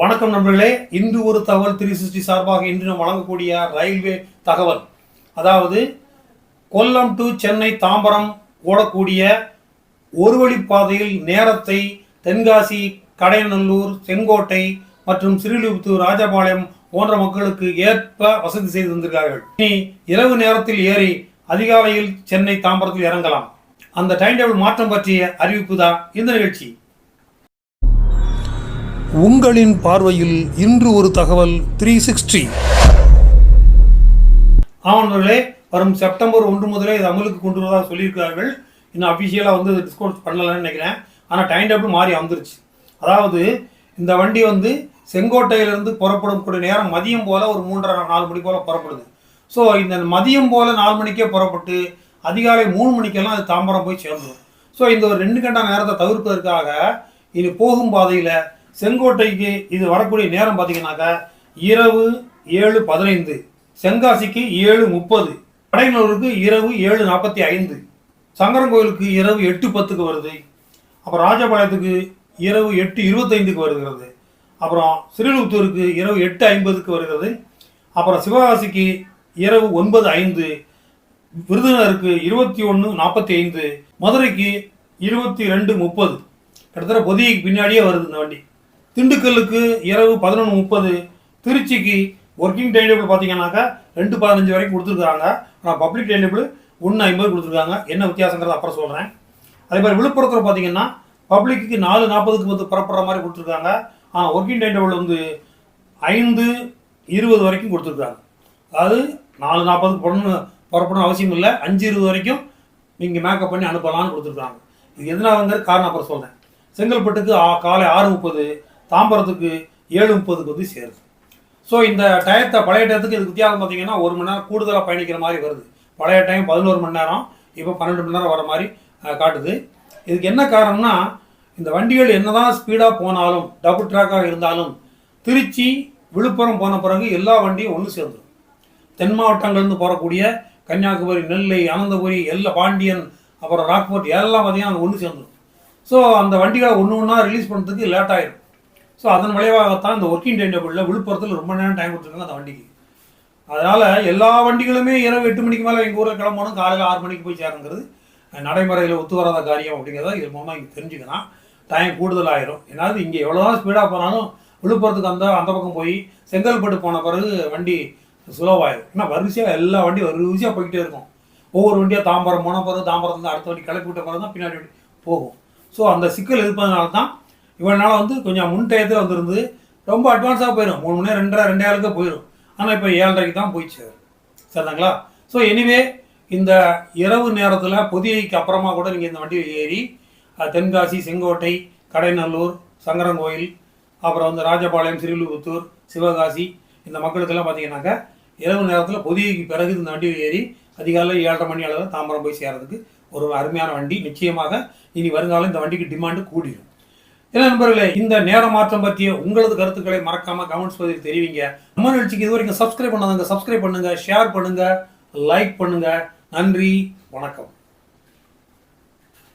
வணக்கம் நண்பர்களே. இன்று ஒரு தகவல் த்ரீ சிக்ஸ்டி சார்பாக இன்று நாம் வழங்கக்கூடிய ரயில்வே தகவல். அதாவது கொல்லம் டு சென்னை தாம்பரம் ஓடக்கூடிய ஒரு வழிப்பாதையில் நேரத்தை தென்காசி கடையநல்லூர் செங்கோட்டை மற்றும் ஸ்ரீலிபுத்தூர் ராஜபாளையம் போன்ற மக்களுக்கு ஏற்ப வசதி செய்து தந்திருக்கார்கள் இனி இரவு நேரத்தில் ஏறி அதிகாலையில் சென்னை தாம்பரத்தில் இறங்கலாம். அந்த டைம் டேபிள் மாற்றம் பற்றிய அறிவிப்பு தான் இந்த நிகழ்ச்சி. உங்களின் பார்வையில் இன்று ஒரு தகவல் த்ரீ சிக்ஸ்டி ஆமாண்டவர்களே வரும் செப்டம்பர் ஒன்று முதலே இது அமலுக்கு கொண்டு வரதாக சொல்லியிருக்கிறார்கள். இன்னும் அஃபிஷியலாக வந்து டிஸ்கவுண்ட் பண்ணலன்னு நினைக்கிறேன். ஆனால் டைம் டேபிள் மாறி வந்துருச்சு அதாவது இந்த வண்டி வந்து செங்கோட்டையிலிருந்து புறப்படும் கூடிய நேரம் மதியம் போல் ஒரு மூன்றரை நாலு மணி போல் புறப்படுது. ஸோ இந்த மதியம் போல் நாலு மணிக்கே புறப்பட்டு அதிகாலை மூணு மணிக்கெல்லாம் அது தாம்பரம் போய் சேர்ந்துடும் ஸோ இந்த ஒரு ரெண்டு கண்ட நேரத்தை தவிர்ப்பதற்காக இனி போகும் பாதையில் செங்கோட்டைக்கு இது வரக்கூடிய நேரம் பார்த்தீங்கன்னாக்கா இரவு ஏழு பதினைந்து செங்காசிக்கு ஏழு முப்பது படையினூருக்கு இரவு ஏழு நாற்பத்தி ஐந்து சங்கரங்கோயிலுக்கு இரவு எட்டு பத்துக்கு வருது அப்புறம் ராஜபாளையத்துக்கு இரவு எட்டு இருபத்தைந்துக்கு வருகிறது அப்புறம் ஸ்ரீலுத்தூருக்கு இரவு எட்டு ஐம்பதுக்கு வருகிறது அப்புறம் சிவகாசிக்கு இரவு ஒன்பது ஐந்து விருதுநகருக்கு இருபத்தி ஒன்று நாற்பத்தி ஐந்து மதுரைக்கு இருபத்தி ரெண்டு முப்பது. கிட்டத்தட்ட பொதிகைக்கு பின்னாடியே வருது இந்த வண்டி. திண்டுக்கல்லுக்கு இரவு பதினொன்று முப்பது திருச்சிக்கு ஒர்க்கிங் டைம் டேபிள் பார்த்தீங்கன்னாக்கா ரெண்டு பதினஞ்சு வரைக்கும் கொடுத்துருக்காங்க ஆனால் பப்ளிக் டைம் டேபிள் ஒன்று ஐம்பது கொடுத்துருக்காங்க. என்ன வித்தியாசங்கிறத அப்புறம் சொல்கிறேன் அதே மாதிரி விழுப்புரத்தில் பார்த்தீங்கன்னா பப்ளிக்கு நாலு நாற்பதுக்கு வந்து புறப்படுற மாதிரி கொடுத்துருக்காங்க. ஆனால் ஒர்க்கிங் டைம் டேபிள் வந்து ஐந்து இருபது வரைக்கும் கொடுத்துருக்காங்க. அதாவது நாலு நாற்பதுக்கு பொண்ணு புறப்படணும் அவசியம் இல்லை. அஞ்சு இருபது வரைக்கும் நீங்கள் மேக்கப் பண்ணி அனுப்பலாம்னு கொடுத்துருக்காங்க. இது எதனாலங்கிற காரணம் அப்புறம் சொல்கிறேன் செங்கல்பட்டுக்கு ஆ- காலை ஆறு முப்பது தாம்பரத்துக்கு ஏழு முப்பதுக்கு வந்து சேருது. ஸோ இந்த டயத்தை பழைய டயத்துக்கு இது வித்தியாசம் பார்த்தீங்கன்னா ஒரு மணி நேரம் கூடுதலாக பயணிக்கிற மாதிரி வருது. பழைய டைம் பதினோரு மணி நேரம் இப்போ பன்னெண்டு மணி நேரம் வர மாதிரி காட்டுது. இதுக்கு என்ன காரணம்னா இந்த வண்டிகள் என்னதான் ஸ்பீடாக போனாலும் டபுள் ட்ராக்காக இருந்தாலும் திருச்சி விழுப்புரம் போன பிறகு எல்லா வண்டியும் ஒன்று சேர்ந்துடும் தென் மாவட்டங்கள்லேருந்து போகக்கூடிய கன்னியாகுமரி நெல்லை அனந்தபுரி எல்லா பாண்டியன் அப்புறம் ராக்போர்ட் எல்லாம் பார்த்தீங்கன்னா அந்த ஒன்று சேர்ந்துடும் ஸோ அந்த வண்டிகளை ஒன்று ஒன்றா ரிலீஸ் பண்ணுறதுக்கு லேட் ஆயிடும் ஸோ அதன் விளைவாகத்தான் இந்த ஒர்க்கிங் டைம் டேபிளில் விழுப்புரத்தில் ரொம்ப நேரம் டைம் கொடுத்துருக்காங்க அந்த வண்டிக்கு. அதனால் எல்லா வண்டிகளுமே இரவு எட்டு மணிக்கு மேலே எங்கள் ஊரில் கிளம்பணும் காலையில் ஆறு மணிக்கு போய் சேருங்கிறது நடைமுறையில் ஒத்து வராத காரியம் அப்படிங்கிறத இது மூலமாக இங்கே தெரிஞ்சுக்கலாம். டைம் கூடுதல் ஆயிரும் ஏன்னாவது இங்கே எவ்வளோதான் ஸ்பீடாக போனாலும் விழுப்புரத்துக்கு அந்த அந்த பக்கம் போய் செங்கல்பட்டு போன பிறகு வண்டி சுலவாயிடும் ஏன்னா வரிசையாக எல்லா வண்டியும் வரிசையாக போய்கிட்டே இருக்கும். ஒவ்வொரு வண்டியாக தாம்பரம் போன பிறகு தாம்பரத்துலேருந்து அடுத்த வண்டி கிளப்பி விட்ட பிறகு தான் பின்னாடி வண்டி போகும். ஸோ அந்த சிக்கல் இருப்பதனால தான் இவனால் வந்து கொஞ்சம் முன் டயத்தில் வந்திருந்து ரொம்ப அட்வான்ஸாக போயிடும் மூணு மணி ரெண்டரை ரெண்டே போயிடும் ஆனால் இப்போ ஏழரைக்கு தான் போயிடுச்சு சரிதாங்களா? ஸோ எனிவே இந்த இரவு நேரத்தில் பொதியைக்கு அப்புறமா கூட நீங்கள் இந்த வண்டியில் ஏறி தென்காசி செங்கோட்டை கடைநல்லூர் சங்கரங்கோயில் அப்புறம் வந்து ராஜபாளையம் ஸ்ரீவில்லிபுத்தூர் சிவகாசி இந்த மக்களுக்கெல்லாம் பார்த்தீங்கன்னாக்கா இரவு நேரத்தில் பொதியைக்கு பிறகு இந்த வண்டியில் ஏறி அதிகாலை ஏழரை மணி அளவில் தாம்பரம் போய் சேர்றதுக்கு ஒரு அருமையான வண்டி. நிச்சயமாக இனி வருங்காலம் இந்த வண்டிக்கு டிமாண்டு கூடிடும் என்ன நண்பர்களே இந்த நேர மாற்றம் பற்றிய உங்களது கருத்துக்களை மறக்காம கமெண்ட்ஸ் பதிவில் தெரிவிங்க. நம்ம நிகழ்ச்சிக்கு இது வரைக்கும் சப்ஸ்கிரைப் பண்ணாதவங்க சப்ஸ்கிரைப் பண்ணுங்க ஷேர் பண்ணுங்க லைக் பண்ணுங்க. நன்றி வணக்கம்.